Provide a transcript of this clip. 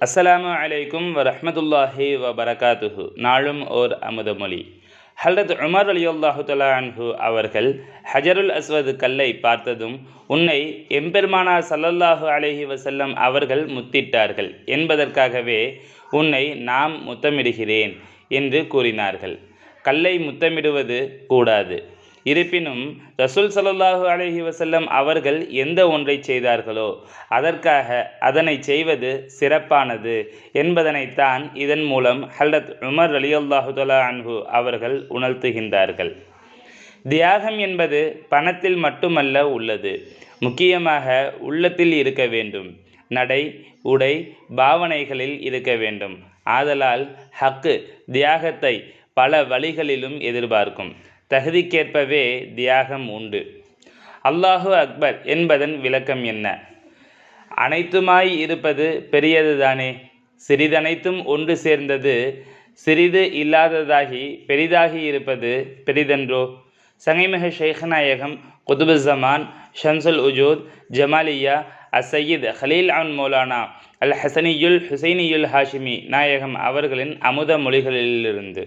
அஸ்ஸலாமு அலைக்கும் வரஹ்மத்துல்லாஹி வ பரகாத்துஹு நாளும் ஓர் அமுதமொழி ஹல்ரத் உமர் அலி அல்லாஹு அன்ஹு அவர்கள் ஹஜருல் அஸ்வது கல்லை பார்த்ததும் உன்னை எம்பெருமானா சல்லல்லாஹு அலைஹி வசல்லம் அவர்கள் முத்திட்டார்கள். என்பதற்காகவே உன்னை நாம் முத்தமிடுகிறேன் என்று கூறினார்கள். கல்லை முத்தமிடுவது கூடாது. இருப்பினும் ரசூல் சல்லாஹு அலஹி வசல்லம் அவர்கள் எந்த ஒன்றை செய்தார்களோ அதற்காக அதனை செய்வது சிறப்பானது என்பதனைத்தான் இதன் மூலம் ஹல்ரத் உமர் அலி தஆலா அன்ஹு அவர்கள் உணர்த்துகின்றார்கள். தியாகம் என்பது பணத்தில் மட்டுமல்ல உள்ளது. முக்கியமாக உள்ளத்தில் இருக்க வேண்டும். நடை உடை பாவனைகளில் இருக்க வேண்டும். ஆதலால் ஹக்கு தியாகத்தை பல வழிகளிலும் எதிர்பார்க்கும். தகுதிக்கேற்பவே தியாகம் உண்டு. அல்லாஹு அக்பர் என்பதன் விளக்கம் என்ன? அனைத்துமாய் இருப்பது பெரியதுதானே? சிறிதனைத்தும் ஒன்று சேர்ந்தது சிறிது இல்லாததாகி பெரிதாகி இருப்பது பெரிதன்றோ? சங்கைமிக ஷேഖநாயகம் குதுபுசமான் ஷம்சுல் உஜூத் ஜமாலியா அசையீத் ஹலீல் அன் மௌலானா அல் ஹசனியுல் ஹுசைனியுல் ஹாஷிமி நாயகம் அவர்களின் அமுத மொழிகளிலிருந்து.